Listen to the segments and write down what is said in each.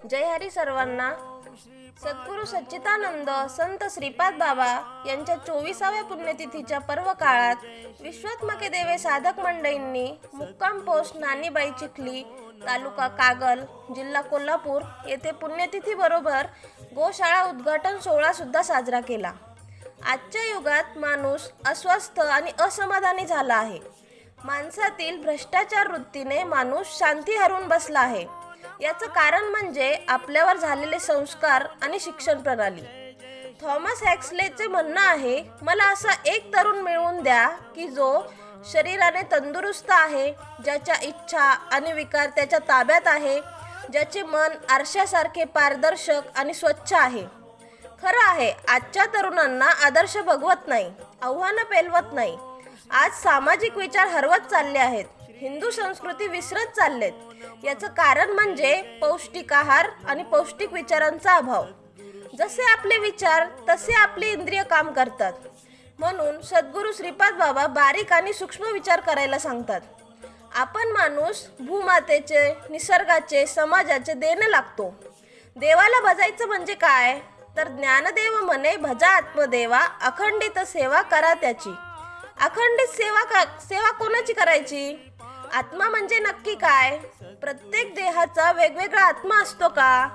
जय हरी सर्वांना. सद्गुरू सच्चिदानंद संत श्रीपाद बाबा यांच्या चोवीसाव्या पुण्यतिथीच्या पर्व काळात विश्वात्मके देवे साधक मंडळींनी मुक्काम पोस्ट नानीबाई चिखली तालुका कागल जिल्हा कोल्हापूर येथे पुण्यतिथी बरोबर गोशाळा उद्घाटन सोहळा सुद्धा साजरा केला. आजच्या युगात माणूस अस्वस्थ आणि असमाधानी झाला आहे. माणसातील भ्रष्टाचार वृत्तीने माणूस शांती हरवून बसला आहे. याचं कारण म्हणजे आपल्यावर झालेले संस्कार आणि शिक्षण प्रणाली. थॉमस हॅक्सलेचे म्हणणं आहे मला असा एक तरुण मिळवून द्या की जो शरीराने तंदुरुस्त आहे ज्याच्या इच्छा आणि विकार त्याच्या ताब्यात आहे ज्याचे मन आरशासारखे पारदर्शक आणि स्वच्छ आहे. खरं आहे आजच्या तरुणांना आदर्श भगवत नाही आव्हानं पेलवत नाही. आज सामाजिक विचार हरवत चालले आहेत. हिंदू संस्कृती विसरत चाललेत. याचं कारण म्हणजे पौष्टिक आहार आणि पौष्टिक विचारांचा अभाव. जसे आपले विचार तसे आपले इंद्रिय काम करतात. म्हणून सद्गुरू श्रीपाद बाबा बारीक आणि सूक्ष्म विचार करायला सांगतात. आपण माणूस भूमातेचे निसर्गाचे समाजाचे देणे लागतो. देवाला भजायचं म्हणजे काय? तर ज्ञानदेव म्हणे भजा आत्मदेवा अखंडित सेवा करा त्याची. अखंडित सेवा का सेवा कोणाची करायची? आत्मा म्हणजे नक्की काय? प्रत्येक देहाचा वेगवेगळा आत्मा असतो का?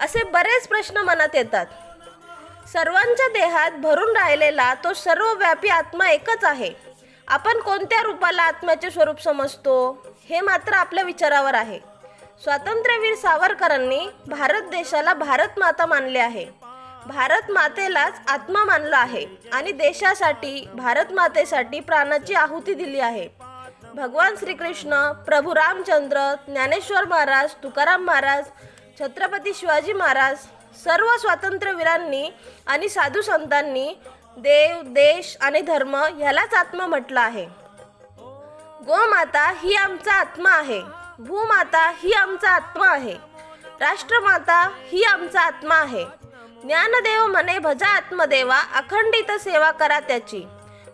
असे बरेच प्रश्न मनात येतात. सर्वांच्या देहात भरून राहिलेला तो सर्वव्यापी आत्मा एकच आहे. आपण कोणत्या रूपाला आत्म्याचे स्वरूप समजतो? हे मात्र आपल्या विचारावर आहे. स्वातंत्र्यवीर सावरकरांनी भारत देशाला भारत माता मानले आहे. भारत मातेलाच आत्मा मानला आहे आणि देशासाठी भारत मातेसाठी प्राणाची आहुती दिली आहे. भगवान श्रीकृष्ण प्रभू रामचंद्र ज्ञानेश्वर महाराज तुकाराम महाराज छत्रपती शिवाजी महाराज सर्व स्वातंत्र्यवीरांनी आणि साधू संतांनी देव देश आणि धर्म ह्यालाच आत्मा म्हटलं आहे. गोमाता ही आमचा आत्मा आहे. भूमाता ही आमचा आत्मा आहे. राष्ट्रमाता ही आमचा आत्मा आहे. ज्ञानदेव म्हणे भजा आत्मदेवा अखंडित सेवा करा त्याची.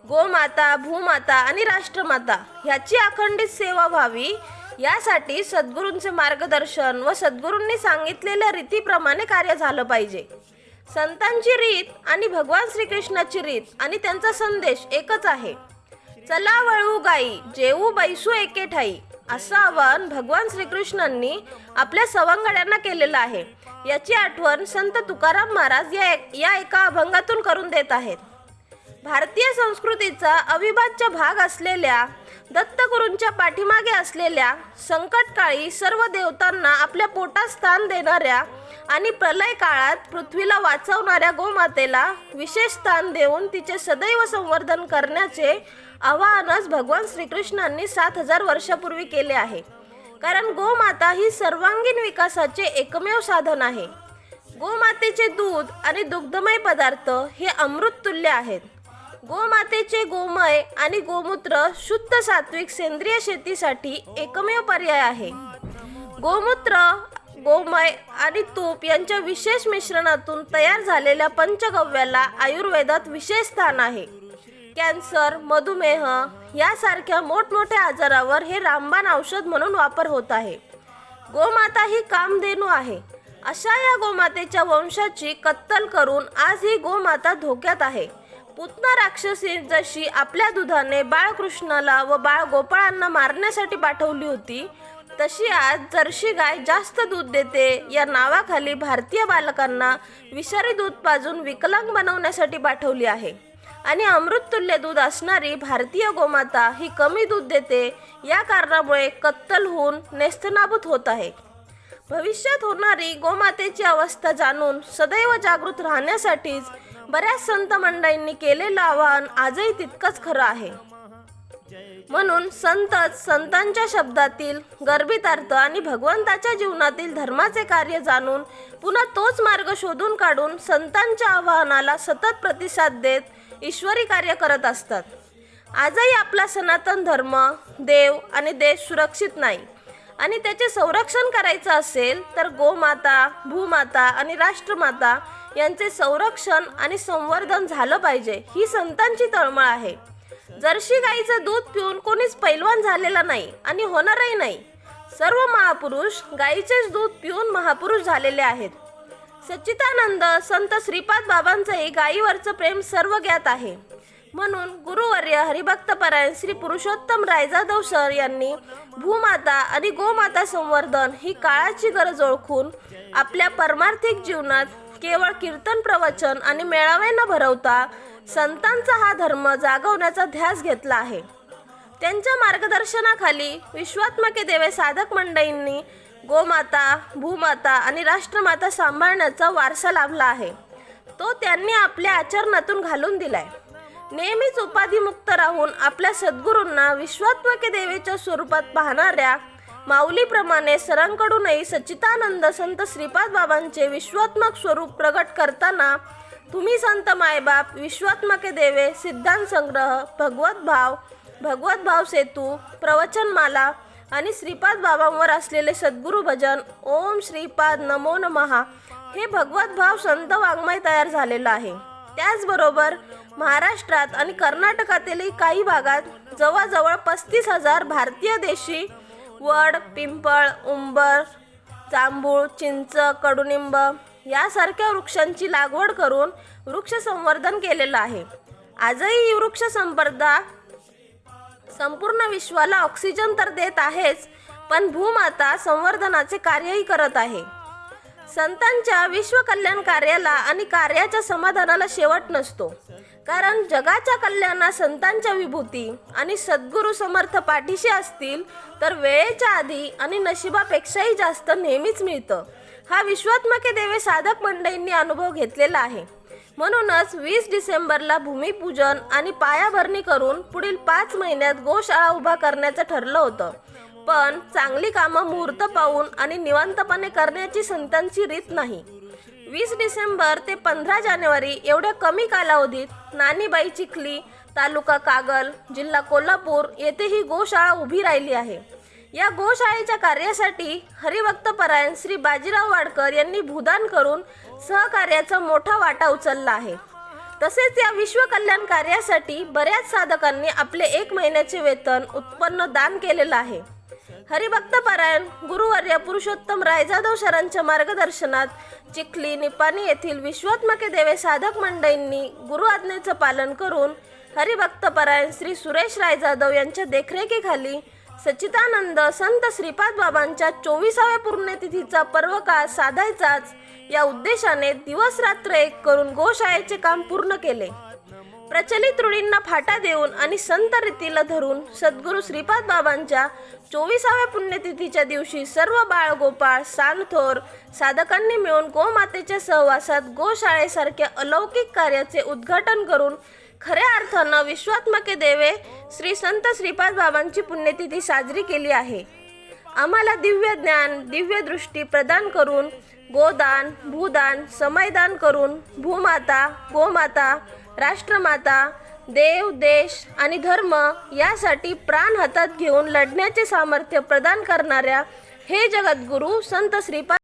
गोमाता भूमाता आणि राष्ट्रमाता ह्याची अखंडित सेवा व्हावी. यासाठी सद्गुरूंचे मार्गदर्शन व सद्गुरूंनी सांगितलेल्या रीतीप्रमाणे कार्य झालं पाहिजे. संतांची रीत आणि भगवान श्रीकृष्णाची रीत आणि त्यांचा संदेश एकच आहे. चला वळू गाई जेऊ बैसू एके ठाई असं आवाहन भगवान श्रीकृष्णांनी आपल्या सवंगड्यांना केलेलं आहे. याची आठवण संत तुकाराम महाराज या या एका अभंगातून करून देत आहेत. भारतीय संस्कृतीचा अविभाज्य भाग असलेल्या दत्तगुरूंच्या पाठीमागे असलेल्या संकटकाळी सर्व देवतांना आपल्या पोटात स्थान देणाऱ्या आणि प्रलय काळात पृथ्वीला वाचवणाऱ्या गोमातेला विशेष स्थान देऊन तिचे सदैव संवर्धन करण्याचे आवाहनच भगवान श्रीकृष्णांनी सात हजार वर्षापूर्वी केले आहे. कारण गोमाता ही सर्वांगीण विकासाचे एकमेव साधन आहे. गोमातेचे दूध आणि दुग्धमय पदार्थ हे अमृततुल्य आहेत. गोमातेचे गोमय आणि गोमूत्र शुद्ध सात्विक सेंद्रिय शेतीसाठी एकमेव पर्याय आहे. गोमूत्र गोमय आणि तूप यांच्या विशेष मिश्रणातून तयार झालेल्या पंचगव्याला आयुर्वेदात विशेष स्थान आहे. कॅन्सर मधुमेह यासारख्या मोठमोठ्या आजारावर हे रामबाण औषध म्हणून वापर होत आहे. गोमाता ही कामधेनू आहे. अशा या गोमातेच्या वंशाची कत्तल करून आज ही गोमाता धोक्यात आहे. पुतना राक्षसी जशी आपल्या दुधाने बाळकृष्णाला व बाळ गोपाळांना मारण्यासाठी पाठवली होती तशी आज जर्शी गाय जास्त दूध देते. या नावाखाली भारतीय बालकांना विषारी दूध पाजून विकलांग बनवण्यासाठी पाठवली आहे. आणि अमृततुल्य दूध असणारी भारतीय गोमाता ही कमी दूध देते. या कारणामुळे कत्तल होऊन नेस्तनाभूत होत आहे. भविष्यात होणारी गोमातेची अवस्था जाणून सदैव जागृत राहण्यासाठीच बऱ्याच संत मंडळींनी केलेलं आवाहन आजही तितकंच खरं आहे. म्हणून संतच संतांच्या शब्दातील गर्भित अर्थ आणि भगवंताच्या जीवनातील धर्माचे कार्य जाणून पुन्हा तोच मार्ग शोधून काढून संतांच्या आवाहनाला सतत प्रतिसाद देत ईश्वरी कार्य करत असतात. आजही आपला सनातन धर्म देव आणि देश सुरक्षित नाही आणि त्याचे संरक्षण करायचं असेल तर गोमाता भूमाता आणि राष्ट्रमाता यांचे संरक्षण आणि संवर्धन झालं पाहिजे ही संतांची तळमळ आहे. जर्शी गाईचं दूध पिऊन कोणीच पैलवान झालेला नाही आणि होणारही नाही. सर्व महापुरुष गाईचेच दूध पिऊन महापुरुष झालेले आहेत. सच्चिदानंद संत श्रीपाद बाबांचंही गायीवरचं प्रेम सर्व ज्ञात आहे. म्हणून गुरुवर्य हरिभक्तपरायण श्री पुरुषोत्तम रायजादव सर यांनी भूमाता आणि गोमाता संवर्धन ही काळाची गरज ओळखून आपल्या परमार्थिक जीवनात केवळ कीर्तन प्रवचन आणि मेळावे न भरवता संतांचा हा धर्म जागवण्याचा ध्यास घेतला आहे. त्यांच्या मार्गदर्शनाखाली विश्वात्मके देवे साधक मंडळींनी गोमाता भूमाता आणि राष्ट्रमाता सांभाळण्याचा वारसा लाभला आहे. तो त्यांनी आपल्या आचरणातून घालून दिलाय. नेहमीच उपाधिमुक्त राहून आपल्या सद्गुरूंना विश्वात्मके देवेच्या स्वरूपात पाहणाऱ्या माऊलीप्रमाणे सरांकडूनही सच्चितानंद संत श्रीपाद बाबांचे विश्वात्मक स्वरूप प्रगट करताना तुम्ही संत मायबाप विश्वात्मके देवे सिद्धांत संग्रह भगवत भाव भगवत भाव सेतू प्रवचनमाला आणि श्रीपाद बाबांवर असलेले सद्गुरू भजन ओम श्रीपाद नमो नमहा हे भगवत भाव संत वाङ्मय तयार झालेलं आहे. त्याचबरोबर महाराष्ट्रात आणि कर्नाटकातीलही काही भागात जवळजवळ पस्तीस हजार भारतीय देशी वड पिंपळ उंबर जांभूळ चिंच कडुनिंब यासारख्या वृक्षांची लागवड करून वृक्ष संवर्धन केलेलं आहे. आजही ही वृक्ष संपदा संपूर्ण विश्वाला ऑक्सिजन तर देत आहेच पण भूमाता संवर्धनाचे कार्यही करत आहे. संतांच्या विश्वकल्याण कार्याला आणि कार्याच्या समाधानाला शेवट नसतो. कारण जगाच्या कल्याणात संतांच्या विभूती आणि सद्गुरू समर्थ पाठीशी असतील तर वेळेच्या आधी आणि नशिबापेक्षाही जास्त नेहमीच मिळतं. हा विश्वात्मके देवे साधक मंडळींनी अनुभव घेतलेला आहे. म्हणूनच वीस डिसेंबरला भूमिपूजन आणि पायाभरणी करून पुढील पाच महिन्यात गोशाळा उभा करण्याचं ठरलं होतं. पण चांगली कामं मुहूर्त पाहून आणि निवांतपणे करण्याची संतांची रीत नाही. वीस डिसेंबर ते पंधरा जानेवारी एवढ्या कमी कालावधीत नानीबाई चिखली तालुका कागल जिल्हा कोल्हापूर येथे ही गोशाळा उभी राहिली आहे. या गोशाळेच्या कार्यासाठी हरिभक्तपरायण श्री बाजीराव वाडकर यांनी भूदान करून सहकार्याचा मोठा वाटा उचलला आहे. तसेच या विश्वकल्याण कार्यासाठी बऱ्याच साधकांनी आपले एक महिन्याचे वेतन उत्पन्न दान केलेलं आहे. हरिभक्तपरायण गुरुवर्य पुरुषोत्तम रायजाधव सरांच्या मार्गदर्शनात चिखली निपाणी येथील विश्वात्मके देवे साधक मंडळींनी गुरु आज्ञेचं पालन करून हरिभक्तपरायण श्री सुरेश रायजादव यांच्या देखरेखीखाली सच्चिदानंद संत श्रीपाद बाबांच्या चोवीसाव्या पुण्यतिथीचा पर्वकाळ साधायचाच या उद्देशाने दिवस रात्र एक करून गोशाळेचे काम पूर्ण केले. प्रचलित रूढींना फाटा देऊन आणि संत रीतीला धरून सद्गुरू श्रीपाद बाबांच्या चोवीसाव्या पुण्यतिथीच्या दिवशी सर्व बाळ गोपाळ सानथोर साधकांनी मिळून गोमातेच्या सहवासात गोशाळेसारख्या अलौकिक कार्याचे उद्घाटन करून खऱ्या अर्थानं विश्वात्मके देवे श्री संत श्रीपाद बाबांची पुण्यतिथी साजरी केली आहे. आम्हाला दिव्य ज्ञान दिव्य दृष्टी प्रदान करून गोदान भूदान समयदान करून भूमाता गोमाता राष्ट्रमाता देव देश आणि धर्म यासाठी प्राण हातात घेऊन लढण्याचे सामर्थ्य प्रदान करणाऱ्या हे जगद्गुरू संत श्रीपाद